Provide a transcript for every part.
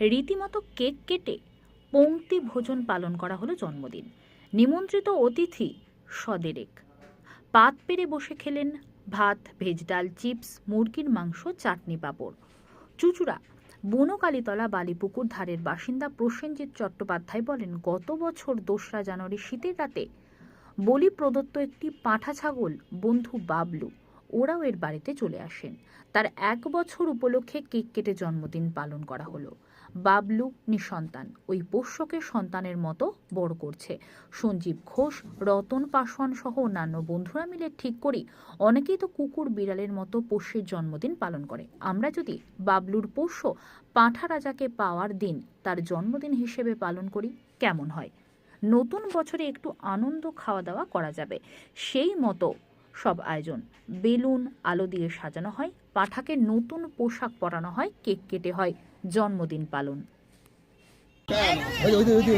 রীতিমতো কেক কেটে পংক্তি ভোজন পালন করা হলো জন্মদিন। নিমন্ত্রিত অতিথি সদেরেক। পাত পেরে বসে খেলেন ভাত, ভেজ ডাল, চিপস, মুরগির মাংস, চাটনি পাঁপড়। চুচুড়া, বনকালীতলা বালিপুকুর ধারের বাসিন্দা প্রসেনজিৎ চট্টোপাধ্যায় বলেন, গত বছর দোসরা জানুয়ারি শীতের রাতে বলি প্রদত্ত একটি পাঁঠা ছাগল, বন্ধু বাবলু, ওরাও এর বাড়িতে চলে আসেন। তার এক বছর উপলক্ষে কেক কেটে জন্মদিন পালন করা হলো। বাবলু নিঃসন্তান। ওই পোষ্যকে সন্তানের মতো বড় করছে। সঞ্জীব ঘোষ, রতন পাসওয়ান সহ অন্যান্য বন্ধুরা মিলে ঠিক করি, অনেকেই তো কুকুর বিড়ালের মতো পোষ্যের জন্মদিন পালন করে। আমরা যদি বাবলুর পোষ্য পাঁঠা রাজাকে পাওয়ার দিন তার জন্মদিন হিসেবে পালন করি, কেমন হয়? নতুন বছরে একটু আনন্দ খাওয়া দাওয়া করা যাবে। সেই মতো সব আয়োজন। বেলুন, আলো দিয়ে সাজানো হয়, পাঠাকে নতুন পোশাক পরানো হয়, কেক কেটে হয়। জন্মদিন পালন। কি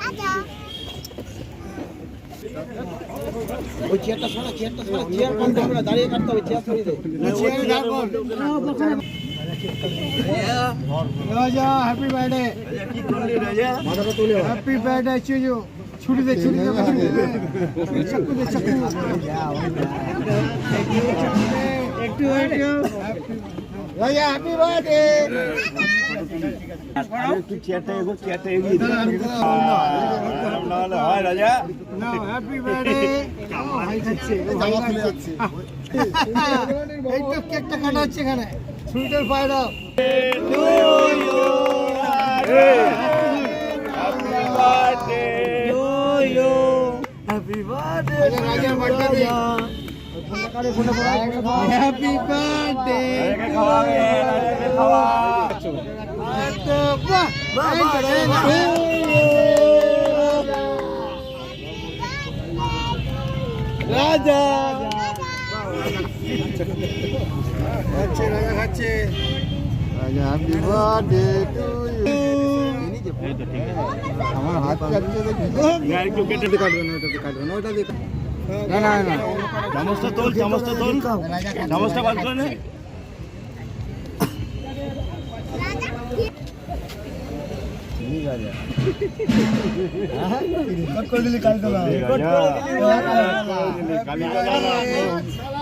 রাজা ওই চেয়ারটা চেয়ারটা চেয়ার দাঁড়িয়ে কাটতে হবে চেয়ার সরিয়ে দে। Raja happy birthday happy birthday চুজু ছুটি দে ছুটি দে চাকু দে। চাকু একটু একটু রাজা হ্যাপি বার্থডে একটু চেয়ারটা এগো চেয়ারটা এগিয়ে নাহলে হয় রাজা নাও হ্যাপি বার্থডে ভাই যাচ্ছে এই তো কেকটা কাটা হচ্ছে এখানে। সুইটার ফায়ার up happy birthday Raja birthday happy birthday Raja খাচ্ছে রাজা খাচ্ছে। রাজা হ্যাপি বার্থডে টু আমার হাত কাটছে একটু কেটে কাটবে না ওটাতে কাটবে না ওটাতে না। না না চামচটা তোল চামচটা তোল। চামচটা বার করে নে। কট করে দিলি কাল দিলাম রেকর্ড করে রাজা দু হাজার পঁচিশ হ্যাপি বার্থডে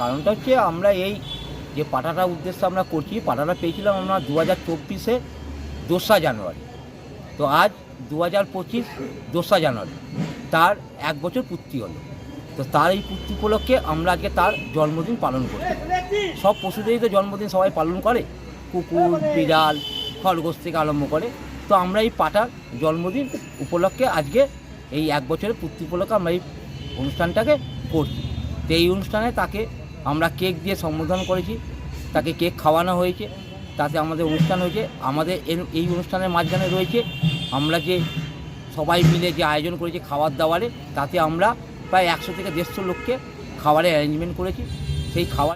কারণটা হচ্ছে আমরা এই যে পাটাটা উদ্দেশ্যে আমরা করছি পাটাটা পেয়েছিলাম আমরা দু হাজার চব্বিশে দোসরা জানুয়ারি। তো আজ দু হাজার পঁচিশ দোসরা জানুয়ারি। তার এক বছর পূর্তি হলো। তো তার এই পূর্তি উপলক্ষে আমরা আজকে তার জন্মদিন পালন করি সব পশুদেরই তো জন্মদিন সবাই পালন করে। কুকুর, বিড়াল, খরগোশ থেকে আরম্ভ করে। তো আমরা এই পাটার জন্মদিন উপলক্ষে আজকে এই এক বছরের পূর্তি উপলক্ষে আমরা এই অনুষ্ঠানটাকে করছি। তো এই অনুষ্ঠানে তাকে আমরা কেক দিয়ে সম্বোধন করেছি, তাকে কেক খাওয়ানো হয়েছে, তাতে আমাদের অনুষ্ঠান হয়েছে, আমাদের এই অনুষ্ঠানের মাঝখানে রয়েছে, আমরা যে সবাই মিলে যে আয়োজন করেছি খাবার দাবারে তাতে আমরা প্রায় একশো থেকে দেড়শো লোককে খাবারের অ্যারেঞ্জমেন্ট করেছি, সেই খাবার